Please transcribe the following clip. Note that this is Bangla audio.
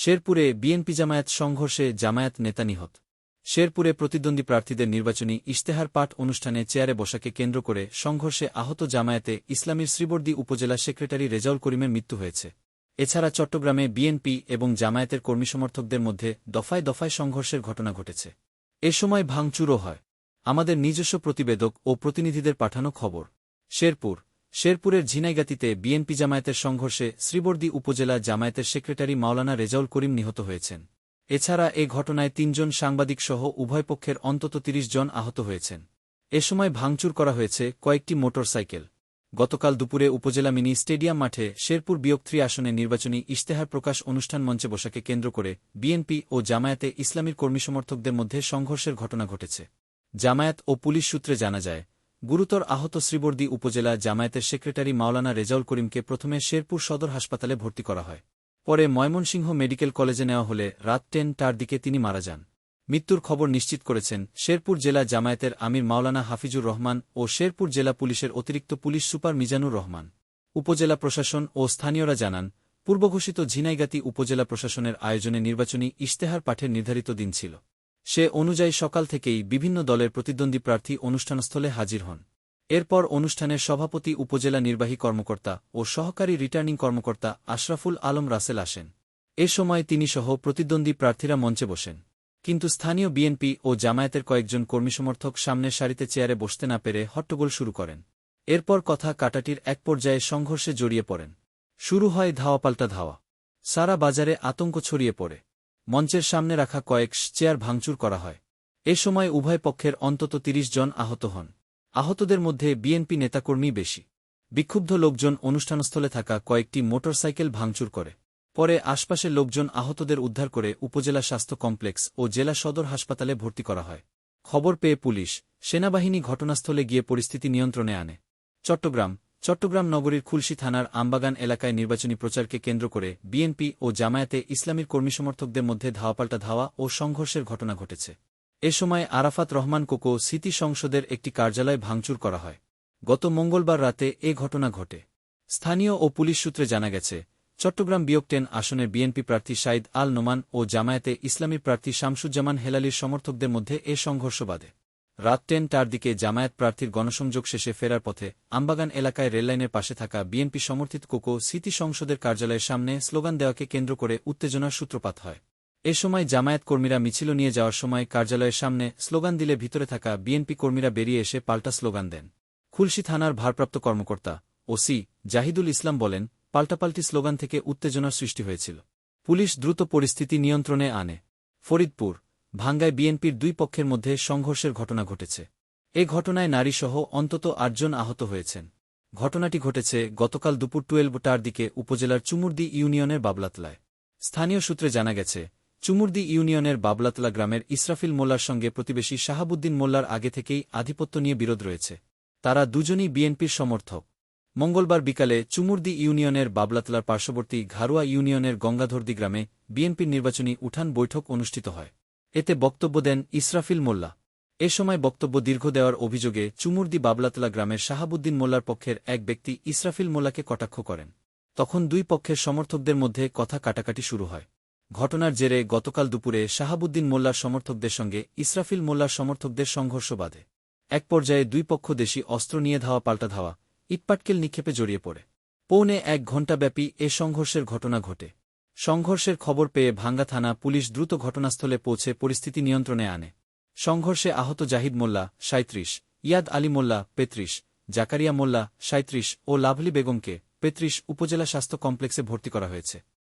শেরপুরে বিএনপি জামায়াত সংঘর্ষে জামায়াত নেতা নিহত। শেরপুরে প্রতিদ্বন্দ্বী প্রার্থীদের নির্বাচনী ইশতেহার পাঠ অনুষ্ঠানে চেয়ারে বসাকে কেন্দ্র করে সংঘর্ষে আহত জামায়াতে ইসলামীর শ্রীবর্দী উপজেলা সেক্রেটারি রেজাউল করিমের মৃত্যু হয়েছে। এছাড়া চট্টগ্রামে বিএনপি এবং জামায়াতের কর্মী সমর্থকদের মধ্যে দফায় দফায় সংঘর্ষের ঘটনা ঘটেছে। এ সময় ভাঙচুরও হয়। আমাদের নিজস্ব প্রতিবেদক ও প্রতিনিধিদের পাঠানো খবর। শেরপুর শেরপুরের ঝিনাইগাতিতে বিএনপি জামায়াতের সংঘর্ষে শ্রীবর্দী উপজেলা জামায়াতের সেক্রেটারি মাওলানা রেজাউল করিম নিহত হয়েছেন। এছাড়া এ ঘটনায় তিনজন সাংবাদিকসহ উভয় পক্ষের অন্তত ৩০ জন আহত হয়েছেন। এ সময় ভাঙচুর করা হয়েছে কয়েকটি মোটরসাইকেল। গতকাল দুপুরে উপজেলা মিনি স্টেডিয়াম মাঠে শেরপুর বিয়ক্ত্রী আসনে নির্বাচনী ইশতেহার প্রকাশ অনুষ্ঠান মঞ্চে বসাকে কেন্দ্র করে বিএনপি ও জামায়াতে ইসলামীর কর্মী সমর্থকদের মধ্যে সংঘর্ষের ঘটনা ঘটেছে। জামায়াত ও পুলিশ সূত্রে জানা যায় গুরুতর আহত শ্রীবর্দী উপজেলা জামায়াতের সেক্রেটারি মাওলানা রেজাউল করিমকে প্রথমে শেরপুর সদর হাসপাতালে ভর্তি করা হয়। পরে ময়মনসিংহ মেডিকেল কলেজে নেওয়া হলে রাত টেন টার দিকে তিনি মারা যান। মৃত্যুর খবর নিশ্চিত করেছেন শেরপুর জেলা জামায়াতের আমির মাওলানা হাফিজুর রহমান ও শেরপুর জেলা পুলিশের অতিরিক্ত পুলিশ সুপার মিজানুর রহমান। উপজেলা প্রশাসন ও স্থানীয়রা জানান, পূর্বঘোষিত ঝিনাইগাতি উপজেলা প্রশাসনের আয়োজনে নির্বাচনী ইশতেহার পাঠের নির্ধারিত দিন ছিল। সে অনুযায়ী সকাল থেকেই বিভিন্ন দলের প্রতিদ্বন্দ্বী প্রার্থী অনুষ্ঠানস্থলে হাজির হন। এরপর অনুষ্ঠানের সভাপতি, উপজেলা নির্বাহী কর্মকর্তা ও সহকারী রিটার্নিং কর্মকর্তা আশরাফুল আলম রাসেল আসেন। এ সময় তিনি সহ প্রতিদ্বন্দ্বী প্রার্থীরা মঞ্চে বসেন। কিন্তু স্থানীয় বিএনপি ও জামায়াতের কয়েকজন কর্মী সমর্থক সামনের সারিতে চেয়ারে বসতে না পেরে হট্টগোল শুরু করেন। এরপর কথা কাটাটির এক পর্যায়ে সংঘর্ষে জড়িয়ে পড়েন। শুরু হয় ধাওয়া পাল্টা ধাওয়া। সারা বাজারে আতঙ্ক ছড়িয়ে পড়ে। মঞ্চের সামনে রাখা কয়েক চেয়ার ভাঙচুর করা হয়। এ সময় উভয় পক্ষের অন্তত ৩০ জন আহত হন। আহতদের মধ্যে বিএনপি নেতাকর্মী বেশি। বিক্ষুব্ধ লোকজন অনুষ্ঠানস্থলে থাকা কয়েকটি মোটরসাইকেল ভাঙচুর করে। পরে আশপাশের লোকজন আহতদের উদ্ধার করে উপজেলা স্বাস্থ্য কমপ্লেক্স ও জেলা সদর হাসপাতালে ভর্তি করা হয়। খবর পেয়ে পুলিশ সেনাবাহিনী ঘটনাস্থলে গিয়ে পরিস্থিতি নিয়ন্ত্রণে আনে। চট্টগ্রাম চট্টগ্রাম নগরীর খুলশি থানার আমবাগান এলাকায় নির্বাচনী প্রচারকে কেন্দ্র করে বিএনপি ও জামায়াতে ইসলামীর কর্মী সমর্থকদের মধ্যে ধাওয়াপাল্টা ধাওয়া ও সংঘর্ষের ঘটনা ঘটেছে। এ সময় আরাফাত রহমান কোকো স্মৃতি সংসদের একটি কার্যালয় ভাঙচুর করা হয়। গত মঙ্গলবার রাতে এ ঘটনা ঘটে। স্থানীয় ও পুলিশ সূত্রে জানা গেছে, চট্টগ্রাম বিয়োগটেন আসনের বিএনপি প্রার্থী সাইদ আল নোমান ও জামায়াতে ইসলামী প্রার্থী শামসুজ্জামান হেলালির সমর্থকদের মধ্যে এ সংঘর্ষ বাধে। রাত টেন টার দিকে জামায়াত প্রার্থীর গণসংযোগ শেষে ফেরার পথে আমবাগান এলাকায় রেললাইনের পাশে থাকা বিএনপি সমর্থিত কোকো স্মৃতি সংসদের কার্যালয়ের সামনে স্লোগান দেওয়াকে কেন্দ্র করে উত্তেজনার সূত্রপাত হয়। এ সময় জামায়াত কর্মীরা মিছিল নিয়ে যাওয়ার সময় কার্যালয়ের সামনে স্লোগান দিলে ভিতরে থাকা বিএনপি কর্মীরা বেরিয়ে এসে পাল্টা স্লোগান দেন। খুলশি থানার ভারপ্রাপ্ত কর্মকর্তা ওসি জাহিদুল ইসলাম বলেন, পাল্টাপাল্টি স্লোগান থেকে উত্তেজনার সৃষ্টি হয়েছিল। পুলিশ দ্রুত পরিস্থিতি নিয়ন্ত্রণে আনে। ফরিদপুর ভাঙ্গায় বিএনপির দুই পক্ষের মধ্যে সংঘর্ষের ঘটনা ঘটেছে। এ ঘটনায় নারীসহ অন্তত আটজন আহত হয়েছেন। ঘটনাটি ঘটেছে গতকাল দুপুর টুয়েলভটার দিকে উপজেলার চুমুরদি ইউনিয়নের বাবলাতলায়। স্থানীয় সূত্রে জানা গেছে, চুমুরদি ইউনিয়নের বাবলাতলা গ্রামের ইসরাফিল মোল্লার সঙ্গে প্রতিবেশী শাহাবুদ্দিন মোল্লার আগে থেকেই আধিপত্য নিয়ে বিরোধ রয়েছে। তারা দুজনই বিএনপির সমর্থক। মঙ্গলবার বিকালে চুমুরদি ইউনিয়নের বাবলাতলার পার্শ্ববর্তী ঘারুয়া ইউনিয়নের গঙ্গাধরদি গ্রামে বিএনপির নির্বাচনী উঠান বৈঠক অনুষ্ঠিত হয়। এতে বক্তব্য দেন ইসরাফিল মোল্লা। এ সময় বক্তব্য দীর্ঘ দেওয়ার অভিযোগে চুমুরদি বাবলাতলা গ্রামের শাহাবুদ্দিন মোল্লার পক্ষের এক ব্যক্তি ইসরাফিল মোল্লাকে কটাক্ষ করেন। তখন দুই পক্ষের সমর্থকদের মধ্যে কথা কাটাকাটি শুরু হয়। ঘটনার জেরে গতকাল দুপুরে শাহাবুদ্দিন মোল্লার সমর্থকদের সঙ্গে ইসরাফিল মোল্লার সমর্থকদের সংঘর্ষ বাধে। এক পর্যায়ে দুই পক্ষ দেশি অস্ত্র নিয়ে ধাওয়া পাল্টা ধাওয়া, ইটপাটকেল নিক্ষেপে জড়িয়ে পড়ে। পৌনে এক ঘণ্টাব্যাপী এ সংঘর্ষের ঘটনা ঘটে। সংঘর্ষের খবর পেয়ে ভাঙ্গা থানা পুলিশ দ্রুত ঘটনাস্থলে পৌঁছে পরিস্থিতি নিয়ন্ত্রণে আনে। সংঘর্ষে আহত জাহিদ মোল্লা সাঁত্রিশ ইয়াদ আলী মোল্লা, পেত্রিশ, জাকারিয়া মোল্লা সাঁত্রিশ ও লাভলি বেগমকে পেত্রিশ উপজেলা স্বাস্থ্য কমপ্লেক্সে ভর্তি করা হয়েছে।